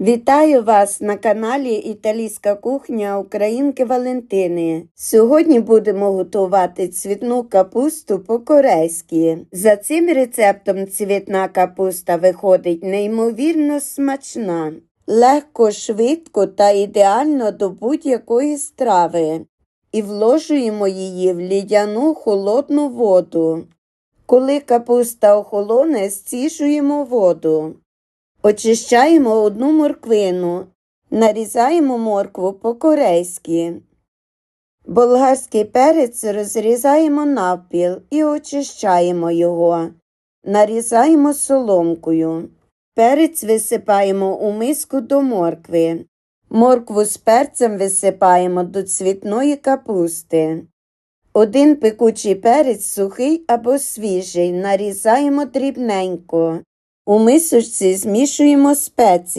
Вітаю вас на каналі Італійська кухня Українки Валентини. Сьогодні будемо готувати цвітну капусту по-корейськи. За цим рецептом цвітна капуста виходить неймовірно смачна, легко, швидко та ідеально до будь-якої страви. І вложуємо її в лідяну холодну воду. Коли капуста охолоне, стішуємо воду. Очищаємо одну морквину, нарізаємо моркву по-корейськи. Болгарський перець розрізаємо навпіл і очищаємо його. Нарізаємо соломкою. Перець висипаємо у миску до моркви. Моркву з перцем висипаємо до цвітної капусти. Один пекучий перець сухий або свіжий нарізаємо дрібненько. У мисочці змішуємо спеції.